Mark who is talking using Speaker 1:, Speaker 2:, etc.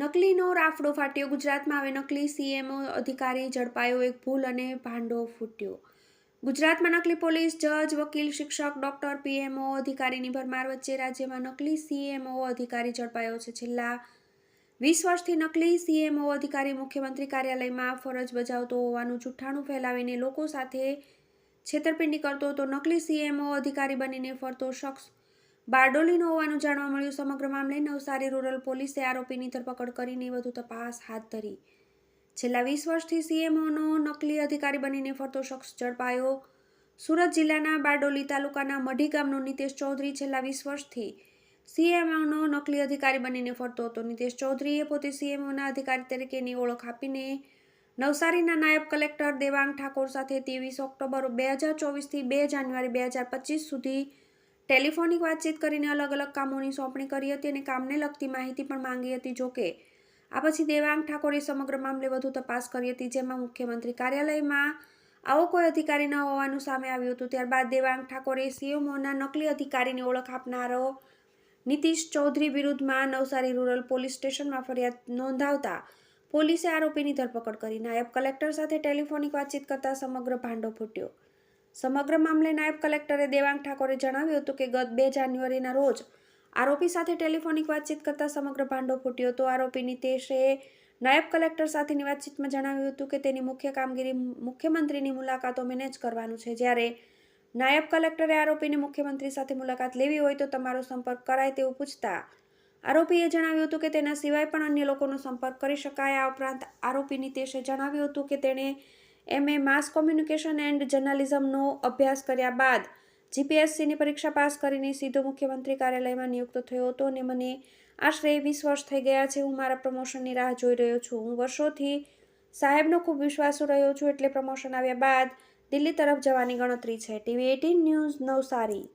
Speaker 1: નકલીનો રાફડો ફાટ્યો. ગુજરાતમાં હવે નકલી સીએમઓ અધિકારી ઝડપાયો એક ભૂલ અને ભાંડો ફૂટ્યો. ગુજરાતમાં નકલી પોલીસ, જજ, વકીલ, શિક્ષક, ડોક્ટર પીએમઓ અધિકારીની ભરમાર વચ્ચે રાજ્યમાં નકલી સીએમઓ અધિકારી ઝડપાયો છે. છેલ્લા વીસ વર્ષથી નકલી સીએમઓ અધિકારી મુખ્યમંત્રી કાર્યાલયમાં ફરજ બજાવતો હોવાનું જુઠ્ઠાણું ફેલાવીને લોકો સાથે છેતરપિંડી કરતો હતો નકલી સીએમઓ અધિકારી બનીને ફરતો શખ્સ બારડોલીનો હોવાનું જાણવા મળ્યું. સમગ્ર મામલે નવસારી રૂરલ પોલીસે આરોપીની ધરપકડ કરીને વધુ તપાસ હાથ ધરી. છેલ્લા વીસ વર્ષથી સીએમઓનો નકલી અધિકારી બનીને ફરતો શખ્સ ઝડપાયો. સુરત જિલ્લાના બારડોલી તાલુકાના મઢી ગામનો નિતેશ ચૌધરી છેલ્લા વીસ વર્ષથી સીએમઓનો નકલી અધિકારી બનીને ફરતો હતો. નિતેશ ચૌધરીએ પોતે સીએમઓના અધિકારી તરીકેની ઓળખ આપીને નવસારીના નાયબ કલેક્ટર દેવાંગ ઠાકોર સાથે ત્રેવીસ ઓક્ટોબર બે હજાર ચોવીસથી બે જાન્યુઆરી બે હજાર પચીસ સુધી ટેલિફોનિક વાતચીત કરીને અલગ અલગ કામોની સોંપણી કરી હતી અને કામને લગતી માહિતી પણ માંગી હતી. જોકે આ પછી દેવાંગ ઠાકોરે સમગ્ર મામલે વધુ તપાસ કરી હતી, જેમાં મુખ્યમંત્રી કાર્યાલયમાં આવો કોઈ અધિકારી ન હોવાનું સામે આવ્યું હતું. ત્યારબાદ દેવાંગ ઠાકોરે સીએમઓના નકલી અધિકારીની ઓળખ આપનારો નીતિશ ચૌધરી વિરુદ્ધમાં નવસારી રૂરલ પોલીસ સ્ટેશનમાં ફરિયાદ નોંધાવતા પોલીસે આરોપીની ધરપકડ કરી. નાયબ કલેક્ટર સાથે ટેલિફોનિક વાતચીત કરતા સમગ્ર ભાંડો ફૂટ્યો. સમગ્ર મામલે નાયબ કલેક્ટરે દેવાંગ ઠાકોરે જણાવ્યું હતું કે ગત બે જાન્યુઆરીના રોજ આરોપી સાથે ટેલિફોનિક વાતચીત કરતાં સમગ્ર ભાંડો ફૂટ્યો હતો. આરોપી નિતેશે નાયબ કલેક્ટર સાથેની વાતચીતમાં જણાવ્યું હતું કે તેની મુખ્ય કામગીરી મુખ્યમંત્રીની મુલાકાતો મેનેજ કરવાનું છે. જ્યારે નાયબ કલેક્ટરે આરોપીને મુખ્યમંત્રી સાથે મુલાકાત લેવી હોય તો તમારો સંપર્ક કરાય તેવું પૂછતા આરોપીએ જણાવ્યું હતું કે તેના સિવાય પણ અન્ય લોકોનો સંપર્ક કરી શકાય. આ ઉપરાંત આરોપી નિતેશે જણાવ્યું હતું કે તેણે એમએ માસ કોમ્યુનિકેશન એન્ડ જર્નલિઝમનો અભ્યાસ કર્યા બાદ જીપીએસસીની પરીક્ષા પાસ કરીને સીધો મુખ્યમંત્રી કાર્યાલયમાં નિયુક્ત થયો હતો અને મને આશરે વીસ વર્ષ થઈ ગયા છે, હું મારા પ્રમોશનની રાહ જોઈ રહ્યો છું. હું વર્ષોથી સાહેબનો ખૂબ વિશ્વાસુ રહ્યો છું એટલે પ્રમોશન આવ્યા બાદ દિલ્હી તરફ જવાની ગણતરી છે. TV eighteen news Navsari.